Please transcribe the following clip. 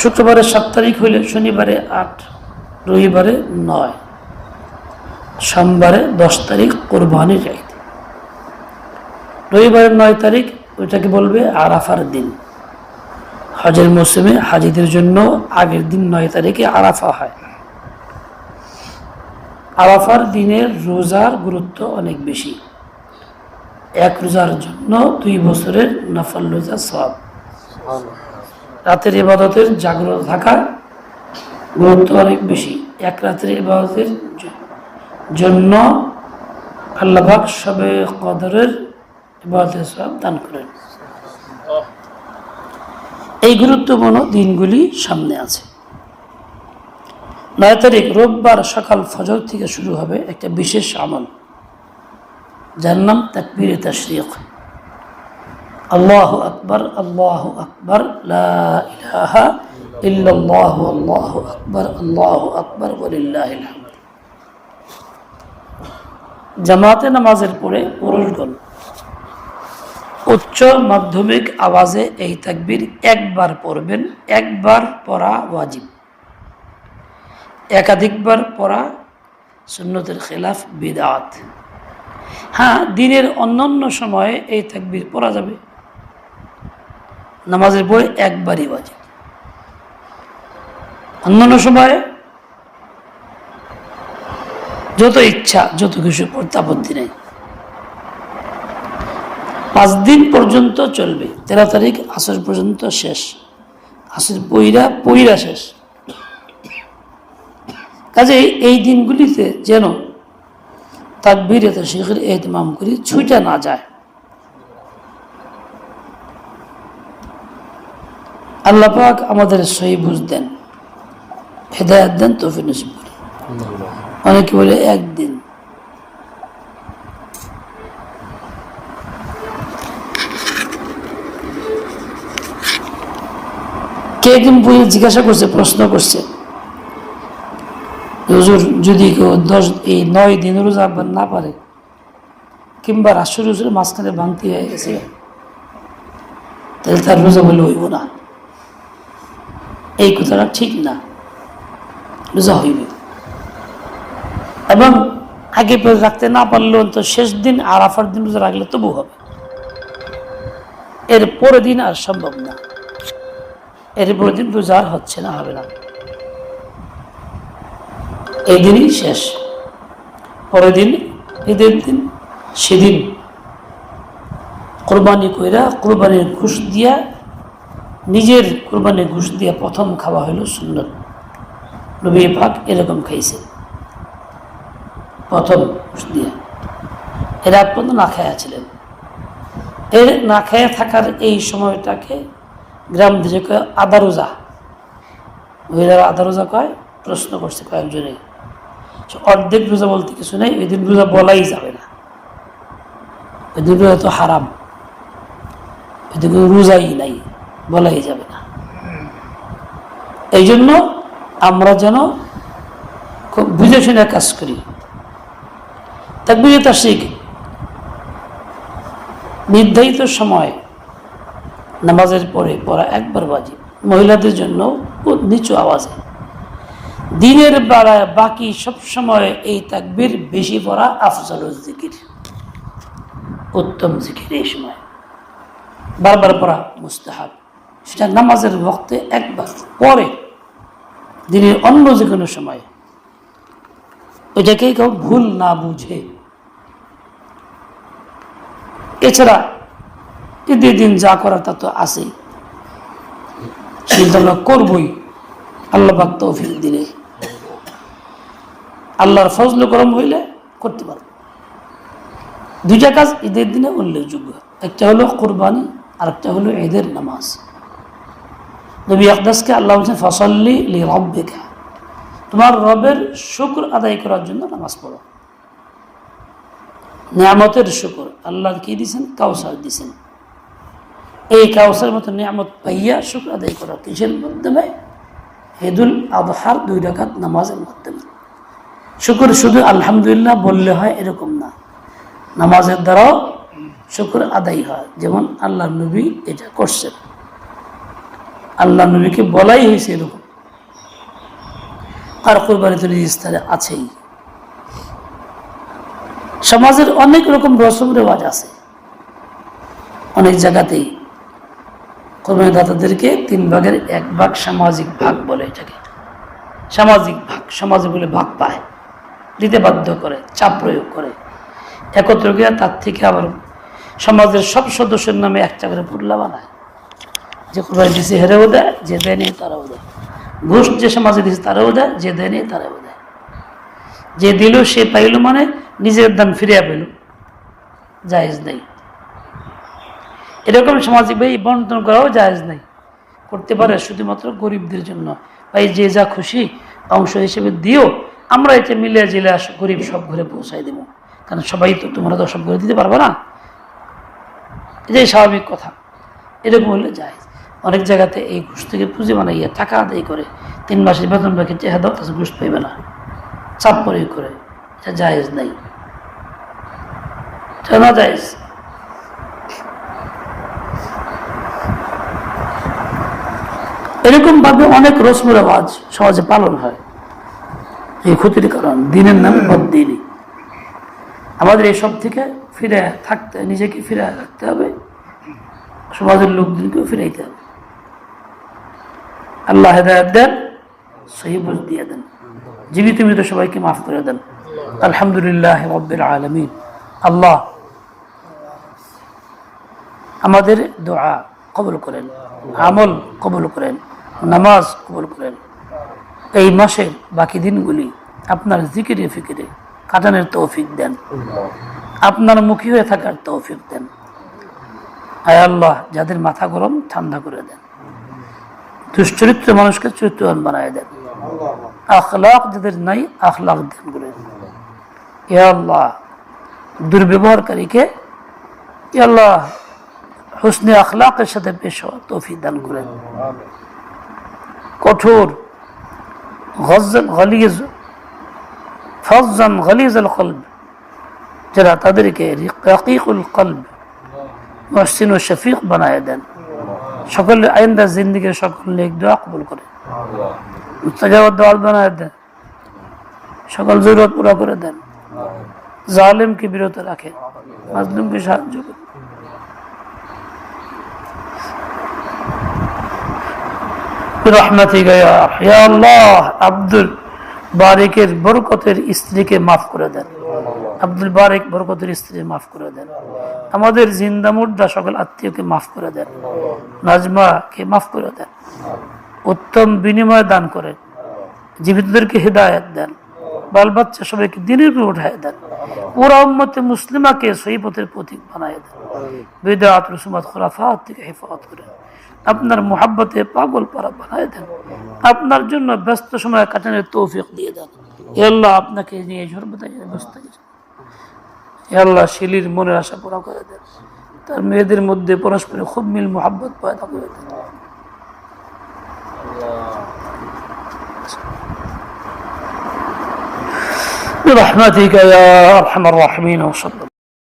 শুক্রবারে সাত তারিখ হইলে শনিবারে আট, রবিবারে নয়। সোমবারে দশ তারিখ কোরবানির ঈদ। রবিবারের নয় তারিখ ওইটাকে বলবে আরাফার দিন। হজের মৌসুমে হাজিদের জন্য আগের দিন নয় তারিখে আরাফা হয়। আরাফার দিনের রোজার গুরুত্ব অনেক বেশি। এক রোজার জন্য দুই বছরের নফল রোজা সব রাতের ইবাদতের জাগ্রত থাকার গুরুত্ব অনেক বেশি। এক রাতের ইবাদতের জন্য আল্লাহাক সবে কদরের ইবাদতের সব দান করেন। এই গুরুত্বপূর্ণ দিনগুলি সামনে আছে। নয় তারিখ রোববার সকাল ফজর থেকে শুরু হবে একটা বিশেষ আমল। যার নাম তাকবীর তশরিক আল্লাহ আকবর আল্লাহ আকবর ইল্লাল্লাহু, আল্লাহু আকবর আল্লাহু আকবর জামাতে নামাজের পরে পুরুষগণ উচ্চ মাধ্যমিক আওয়াজে এই তাকবীর একবার পড়বেন, একবার পড়া ওয়াজিব। একাধিকবার পড়া সুন্নতের খেলাফ বিদাত। হ্যাঁ দিনের অন্যান্য সময়ে এই তাকবীর পড়া যাবে। নামাজের পরে একবারই ওয়াজিব অন্যান্য সময়ে যত ইচ্ছা, যত কিছু আপত্তি নেই। পাঁচ দিন পর্যন্ত চলবে। তেরো তারিখ আসর পর্যন্ত শেষ। আসর পইরা পইরা শেষ। কাজে এই দিনগুলিতে যেন তাকবীর এত শেখের এহতমাম করি ছুইটা না যায়। আল্লাহ পাক আমাদের সহি বুঝ দেন হেদায়ত দেন তৌফিক নসিব করে অনেকে বলে একদিন। কে একদিন বই জিজ্ঞাসা করছে প্রশ্ন করছে হুজুর যদি কেউ দশ এই নয় দিন রোজা না পারে কিংবা রাষ্ট্র রোজের মাঝখানে ভাঙতি হয়ে গেছে তাহলে তার রোজা বলে হইব না। এই কথাটা ঠিক না। রোজা হইবে এবং আগে পরে রাখতে না পারলেও তো শেষ দিন আর আফার দিন রোজা রাখলে তবু হবে। এর পরের দিন আর সম্ভব না। এর পরের দিন রোজা আর হচ্ছে না, হবে না। এই দিনই শেষ। পরের দিন, ঈদের দিন, সেদিন। কোরবানি কইরা কোরবানির ঘুষ দিয়া নিজের কোরবানির ঘুষ দিয়া প্রথম খাওয়া হলো সুন্নত। নবী পাক এরকম খাইছে প্রথম ঘুষ দিয়া। এর পর্যন্ত না খায়া ছিলেন। এর না খায়া থাকার এই সময়টাকে গ্রাম দেশে কয় আদা রোজা। মহিলারা আদা রোজা কয়, প্রশ্ন করছে কয়েকজনে। অর্ধেক রোজা বলতে কিছু নেই, ওই দিন রোজা বলাই যাবে না। ওই দিন রোজা তো হারাম। ওই দিন রোজাই নাই। বলাই যাবে না। এই জন্য আমরা যেন খুব বুঝে শুনে কাজ করি। তাকবিরে তাসিক নির্ধারিত সময় নামাজের পরে পড়া একবার বাজি মহিলাদের জন্য নিচু আওয়াজে। দিনের বেলায় বাকি সব সময় এই তাকবির বেশি পড়া আফজল জিকির। উত্তম জিকির এই সময়। বারবার পড়া মুস্তাহাব। সেটা নামাজের ভক্তে একবার, পরে, দিনের অন্য যে কোনো সময়। ওইটাকেই কেউ ভুল না বুঝে। এছাড়া ঈদের দিন যা করা তা তো আছেই। সেটা আমরা করবই। আল্লাহ পাক তৌফিক দিলে। আল্লাহর ফজল করম হইলে করতে পারব। দুইটা কাজ ঈদের দিনে উল্লেখযোগ্য। একটা হলো কোরবানি আর একটা হলো ঈদের নামাজ। নবী আকদাসকে আল্লাহ বলছেন, ফসল্লি লি রব্বিকা তোমার রবের শুক্র আদায় করার জন্য নামাজ পড়ো। নিয়ামতের শুক্র, আল্লাহ কি দিয়েছেন? কাউসার দিয়েছেন। এই কাউসার মতো নিয়ামত পাইয়া শুক্র আদায় করা কিসের মাধ্যমে? হেদুল আবহার দুই রাকাত নামাজের মাধ্যমে। শুক্র শুধু আলহামদুলিল্লাহ বললে হয় এরকম না। নামাজের দ্বারাও শুক্র আদায় হয়। যেমন আল্লাহ নবী এটা করছেন। আল্লাহ নবীকে বলাই হয়েছে এরকম। আর কোরবানি তো স্থানে আছেই। সমাজের অনেক রকম রসম রেওয়াজ আছে। অনেক জায়গাতেই কোরবানি দাতাদেরকে তিন ভাগের এক ভাগ সামাজিক ভাগ বলে এটাকে। সামাজিক ভাগ, সমাজে বলে ভাগ পায়। দিতে বাধ্য করে, চাপ প্রয়োগ করে। একত্র গিয়ে তার থেকে আবার সমাজের সব সদস্যের নামে একটা করে পুরলা বানায় যে কোরবানি দিছে হেরেও দেয়, যে দেয়নি তারাও দেয়। ঘুষ যে সমাজে দিছে তারাও দেয়, যে দেয়নি তারাও দেয়। যে দিল সে পাইল মানে নিজের দাম ফিরিয়া পেল। জায়েজ নেই। এরকম সামাজিক ভাই বন্টন করাও জায়েজ নেই। করতে পারে শুধুমাত্র গরিবদের জন্য। ভাই যে যা খুশি অংশ হিসেবে দিও, আমরা এটা মিলে জেলে গরিব সব ঘরে পৌঁছাই দেবো। কারণ সবাই তো তোমরা তো সব ঘরে দিতে পারবে না। এটাই স্বাভাবিক কথা। এরকম হলে যায় অনেক জায়গাতে এই ঘুষ থেকে পুঁজি বানাইয়া টাকা আদায় করে। তিন মাসের বেতন বাকি চেহারা দাও তাছে ঘুষ পাইবে না। চাপ প্রয়োগ করে। এটা জায়েজ নেই। না জায়েজ? এরকম ভাবে অনেক রসম রেওয়াজ সমাজে পালন হয়। এই ক্ষতির কারণ দিনের নামে বদিনই আমাদের এসব থেকে ফিরে থাকতে, নিজেকে ফিরে রাখতে হবে। সমাজের লোকজনকেও ফিরাইতে হবে। আল্লাহ হেদায়ত দেন, সহি বুঝ দিয়ে দেন। জীবিত মৃত সবাইকে মাফ করে দেন। আলহামদুলিল্লাহ রব্বিল আল্লাহ আমাদের দোয়া কবল করেন, আমল কবল করেন, নামাজ কবল করেন। এই মাসের বাকি দিনগুলি আপনার জিকিরে ফিকিরে কাটানোর তৌফিক দেন। আপনার মুখী হয়ে থাকার তৌফিক দেন। আয় আল্লাহ, যাদের মাথা গরম, ঠান্ডা করে দেন। দুশ্চরিত্র মানুষকে চরিত্রবান বানায় দেন। আখলাক যাদের নাই, আখলাক দেন করে ইয়া আল্লাহ, দুর্ব্যবহারকারীকে ইয়া আল্লাহ হুসনে আখলাকের সাথে পেশ হওয়া তৌফিক দান করেন। কঠোর গলিজ ফজান গলিজ আল কলব, যারা তাদেরকে রকিকুল কলব, মহসিন ও শফিক বানায় দেন। সকল আইন্দা জিন্দিগির সকল নেক দোয়া কবুল করে। দেন। সকল জরুরত পুরা করে দেন। জালেমকে বিরত রাখে। মাজলুমকে সাহায্য করে। আব্দুল বারিকের বরকতের স্ত্রীকে মাফ করে দেন। আব্দুল বারিক বরকতের স্ত্রী মাফ করে দেন। আমাদের জিন্দা মুর্দা সকল আত্মীয়কে মাফ করে দেন। নাজমাকে মাফ করে দেন। উত্তম বিনিময় দান করেন। জীবিতদেরকে হৃদায়ত দেন। বাল বাচ্চা সবাইকে দিনের উপর উঠায় দেন। ওরা উম্মতে মুসলিমাকে সই পথের প্রতীক বানায় দেন। বেদাত রসুমাত খোরাফাত থেকে হেফাজত করেন। আপনার মোহাব্বতে পাগল পারা বানায় দেন। আপনার জন্য ব্যস্ত সময় কাটানোর তৌফিক দিয়ে দেন। এ আল্লাহ, আপনাকে নিয়ে সর্বদা ব্যস্ত গেছে আল্লাহ শিলির মনের আশা পুরা করে দেন তার মেয়েদের মধ্যে পরস্পরে খুব মিল মোহাব্বত পয়দা করে দেন برحمتك يا ارحم الراحمين وصلى